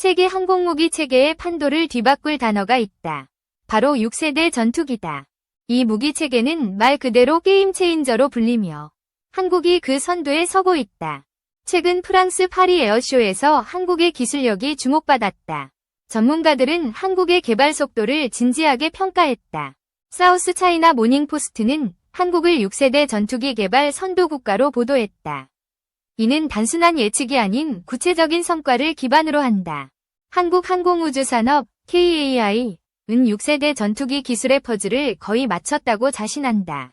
세계 항공무기 체계의 판도를 뒤바꿀 단어가 있다. 바로 6세대 전투기다. 이 무기 체계는 말 그대로 게임 체인저로 불리며 한국이 그 선두에 서고 있다. 최근 프랑스 파리 에어쇼에서 한국의 기술력이 주목받았다. 전문가들은 한국의 개발 속도를 진지하게 평가했다. 사우스 차이나 모닝포스트는 한국을 6세대 전투기 개발 선도 국가로 보도했다. 이는 단순한 예측이 아닌 구체적인 성과를 기반으로 한다. 한국항공우주산업 KAI 은 6세대 전투기 기술의 퍼즐을 거의 마쳤다고 자신한다.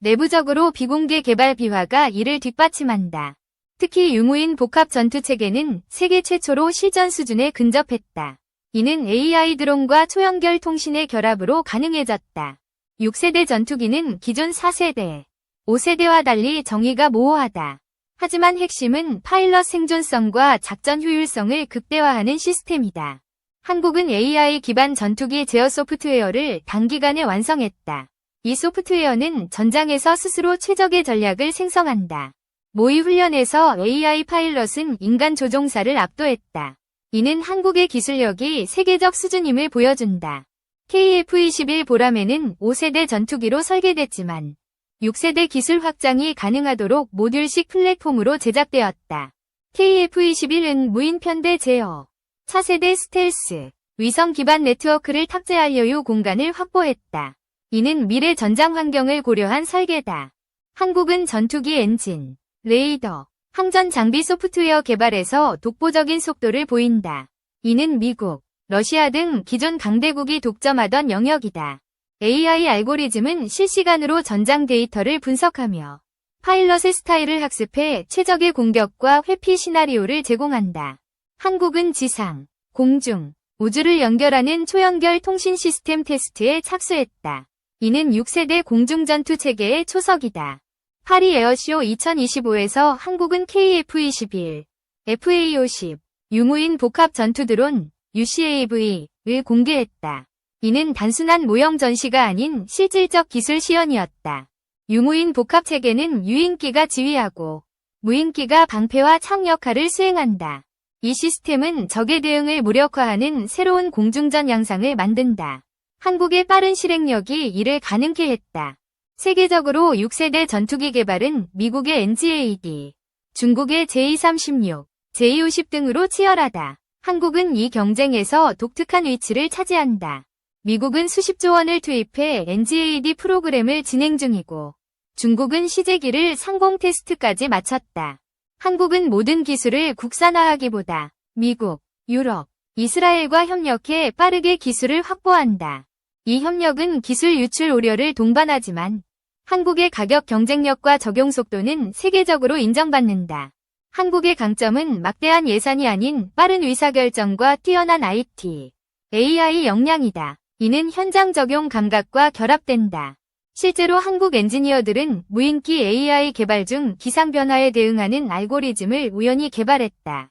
내부적으로 비공개 개발 비화가 이를 뒷받침한다. 특히 유무인 복합 전투 체계는 세계 최초로 실전 수준에 근접했다. 이는 AI 드론과 초연결 통신의 결합으로 가능해졌다. 6세대 전투기는 기존 4세대, 5세대와 달리 정의가 모호하다. 하지만 핵심은 파일럿 생존성과 작전 효율성을 극대화하는 시스템이다. 한국은 AI 기반 전투기 제어 소프트웨어를 단기간에 완성했다. 이 소프트웨어는 전장에서 스스로 최적의 전략을 생성한다. 모의 훈련에서 AI 파일럿은 인간 조종사를 압도했다. 이는 한국의 기술력이 세계적 수준임을 보여준다. KF-21 보람에는 5세대 전투기로 설계됐지만 6세대 기술 확장이 가능하도록 모듈식 플랫폼으로 제작되었다. KF-21은 무인 편대 제어, 차세대 스텔스, 위성 기반 네트워크를 탑재할 여유 공간을 확보했다. 이는 미래 전장 환경을 고려한 설계다. 한국은 전투기 엔진, 레이더, 항전 장비 소프트웨어 개발에서 독보적인 속도를 보인다. 이는 미국, 러시아 등 기존 강대국이 독점하던 영역이다. AI 알고리즘은 실시간으로 전장 데이터를 분석하며 파일럿의 스타일을 학습해 최적의 공격과 회피 시나리오를 제공한다. 한국은 지상, 공중, 우주를 연결하는 초연결 통신 시스템 테스트에 착수했다. 이는 6세대 공중전투 체계의 초석이다. 파리 에어쇼 2025에서 한국은 KF-21, FA-50, 유무인 복합 전투 드론, UCAV를 공개했다. 이는 단순한 모형 전시가 아닌 실질적 기술 시연이었다. 유무인 복합 체계는 유인기가 지휘하고 무인기가 방패와 창 역할을 수행한다. 이 시스템은 적의 대응을 무력화하는 새로운 공중전 양상을 만든다. 한국의 빠른 실행력이 이를 가능케 했다. 세계적으로 6세대 전투기 개발은 미국의 NGAD, 중국의 J-36, J-50 등으로 치열하다. 한국은 이 경쟁에서 독특한 위치를 차지한다. 미국은 수십조 원을 투입해 NGAD 프로그램을 진행 중이고 중국은 시제기를 상공 테스트까지 마쳤다. 한국은 모든 기술을 국산화하기보다 미국, 유럽, 이스라엘과 협력해 빠르게 기술을 확보한다. 이 협력은 기술 유출 우려를 동반하지만 한국의 가격 경쟁력과 적용 속도는 세계적으로 인정받는다. 한국의 강점은 막대한 예산이 아닌 빠른 의사결정과 뛰어난 IT, AI 역량이다. 이는 현장 적용 감각과 결합된다. 실제로 한국 엔지니어들은 무인기 AI 개발 중 기상 변화에 대응하는 알고리즘을 우연히 개발했다.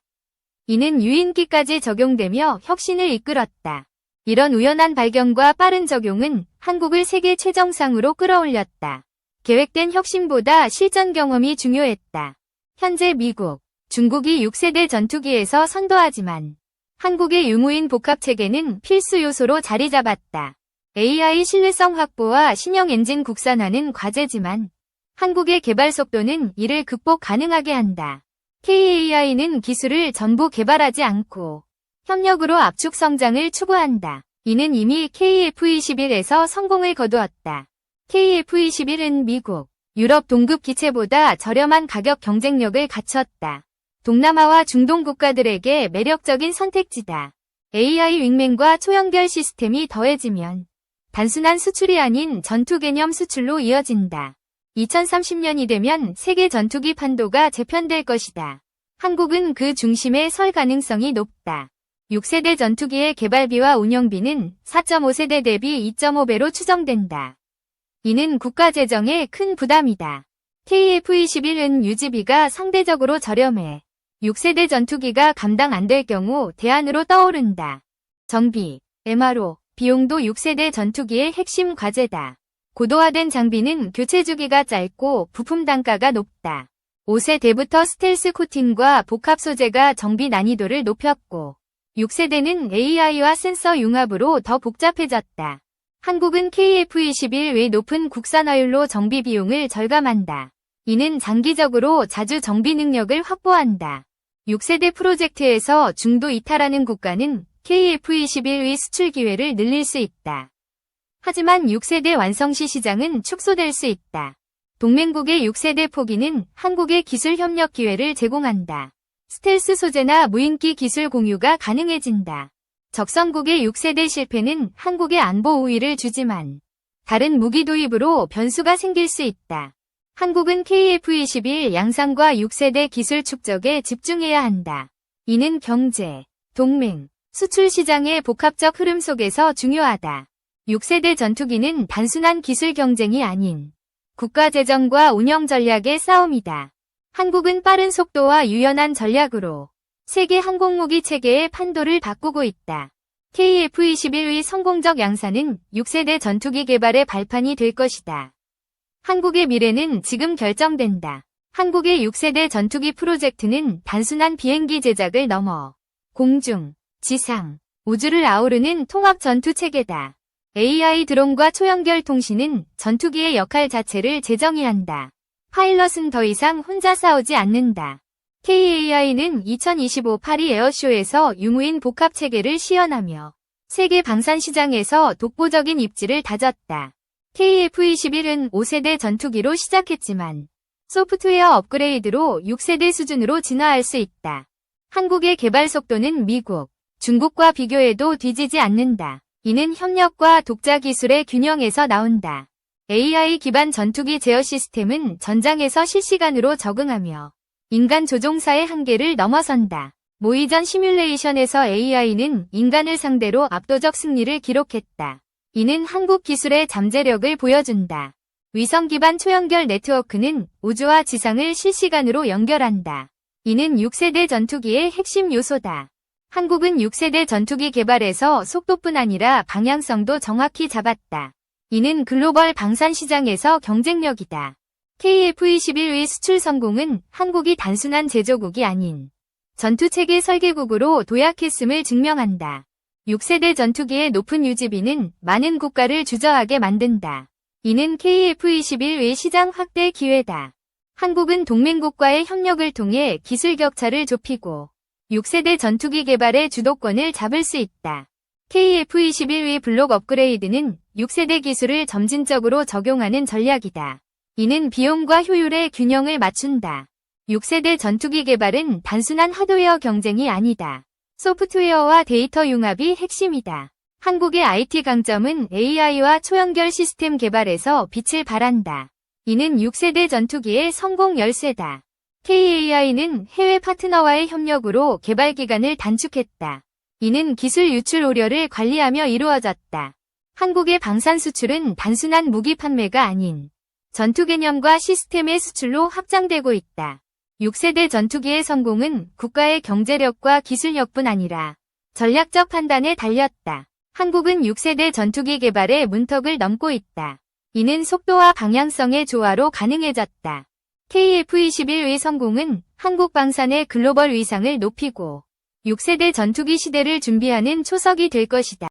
이는 유인기까지 적용되며 혁신을 이끌었다. 이런 우연한 발견과 빠른 적용은 한국을 세계 최정상으로 끌어올렸다. 계획된 혁신보다 실전 경험이 중요했다. 현재 미국, 중국이 6세대 전투기에서 선도하지만 한국의 유무인 복합 체계는 필수 요소로 자리 잡았다. AI 신뢰성 확보와 신형 엔진 국산화는 과제지만 한국의 개발 속도는 이를 극복 가능하게 한다. KAI는 기술을 전부 개발하지 않고 협력으로 압축 성장을 추구한다. 이는 이미 KF-21에서 성공을 거두었다. KF-21은 미국, 유럽 동급 기체보다 저렴한 가격 경쟁력을 갖췄다. 동남아와 중동 국가들에게 매력적인 선택지다. AI 윙맨과 초연결 시스템이 더해지면 단순한 수출이 아닌 전투 개념 수출로 이어진다. 2030년이 되면 세계 전투기 판도가 재편될 것이다. 한국은 그 중심에 설 가능성이 높다. 6세대 전투기의 개발비와 운영비는 4.5세대 대비 2.5배로 추정된다. 이는 국가 재정에 큰 부담이다. KF-21은 유지비가 상대적으로 저렴해 6세대 전투기가 감당 안 될 경우 대안으로 떠오른다. 정비, MRO, 비용도 6세대 전투기의 핵심 과제다. 고도화된 장비는 교체 주기가 짧고 부품 단가가 높다. 5세대부터 스텔스 코팅과 복합 소재가 정비 난이도를 높였고 6세대는 AI와 센서 융합으로 더 복잡해졌다. 한국은 KF-21 외 높은 국산화율로 정비 비용을 절감한다. 이는 장기적으로 자주 정비 능력을 확보한다. 6세대 프로젝트에서 중도 이탈하는 국가는 KF-21의 수출 기회를 늘릴 수 있다. 하지만 6세대 완성 시 시장은 축소될 수 있다. 동맹국의 6세대 포기는 한국의 기술 협력 기회를 제공한다. 스텔스 소재나 무인기 기술 공유가 가능해진다. 적성국의 6세대 실패는 한국의 안보 우위를 주지만 다른 무기 도입으로 변수가 생길 수 있다. 한국은 KF-21 양산과 6세대 기술 축적에 집중해야 한다. 이는 경제, 동맹, 수출 시장의 복합적 흐름 속에서 중요하다. 6세대 전투기는 단순한 기술 경쟁이 아닌 국가 재정과 운영 전략의 싸움이다. 한국은 빠른 속도와 유연한 전략으로 세계 항공무기 체계의 판도를 바꾸고 있다. KF-21의 성공적 양산은 6세대 전투기 개발의 발판이 될 것이다. 한국의 미래는 지금 결정된다. 한국의 6세대 전투기 프로젝트는 단순한 비행기 제작을 넘어 공중, 지상, 우주를 아우르는 통합 전투 체계다. AI 드론과 초연결 통신은 전투기의 역할 자체를 재정의한다. 파일럿은 더 이상 혼자 싸우지 않는다. KAI는 2025 파리 에어쇼에서 유무인 복합 체계를 시연하며 세계 방산 시장에서 독보적인 입지를 다졌다. KF-21은 5세대 전투기로 시작했지만 소프트웨어 업그레이드로 6세대 수준으로 진화할 수 있다. 한국의 개발 속도는 미국, 중국과 비교해도 뒤지지 않는다. 이는 협력과 독자 기술의 균형에서 나온다. AI 기반 전투기 제어 시스템은 전장에서 실시간으로 적응하며 인간 조종사의 한계를 넘어선다. 모의전 시뮬레이션에서 AI는 인간을 상대로 압도적 승리를 기록했다. 이는 한국 기술의 잠재력을 보여준다. 위성 기반 초연결 네트워크는 우주와 지상을 실시간으로 연결한다. 이는 6세대 전투기의 핵심 요소다. 한국은 6세대 전투기 개발에서 속도뿐 아니라 방향성도 정확히 잡았다. 이는 글로벌 방산 시장에서 경쟁력이다. KF-21의 수출 성공은 한국이 단순한 제조국이 아닌 전투체계 설계국으로 도약했음을 증명한다. 6세대 전투기의 높은 유지비는 많은 국가를 주저하게 만든다. 이는 KF-21의 시장 확대 기회다. 한국은 동맹국과의 협력을 통해 기술 격차를 좁히고 6세대 전투기 개발의 주도권을 잡을 수 있다. KF-21의 블록 업그레이드는 6세대 기술을 점진적으로 적용하는 전략이다. 이는 비용과 효율의 균형을 맞춘다. 6세대 전투기 개발은 단순한 하드웨어 경쟁이 아니다. 소프트웨어와 데이터 융합이 핵심이다. 한국의 IT 강점은 AI와 초연결 시스템 개발에서 빛을 발한다. 이는 6세대 전투기의 성공 열쇠다. KAI는 해외 파트너와의 협력으로 개발 기간을 단축했다. 이는 기술 유출 우려를 관리하며 이루어졌다. 한국의 방산 수출은 단순한 무기 판매가 아닌 전투 개념과 시스템의 수출로 확장되고 있다. 6세대 전투기의 성공은 국가의 경제력과 기술력뿐 아니라 전략적 판단에 달렸다. 한국은 6세대 전투기 개발의 문턱을 넘고 있다. 이는 속도와 방향성의 조화로 가능해졌다. KF-21의 성공은 한국 방산의 글로벌 위상을 높이고 6세대 전투기 시대를 준비하는 초석이 될 것이다.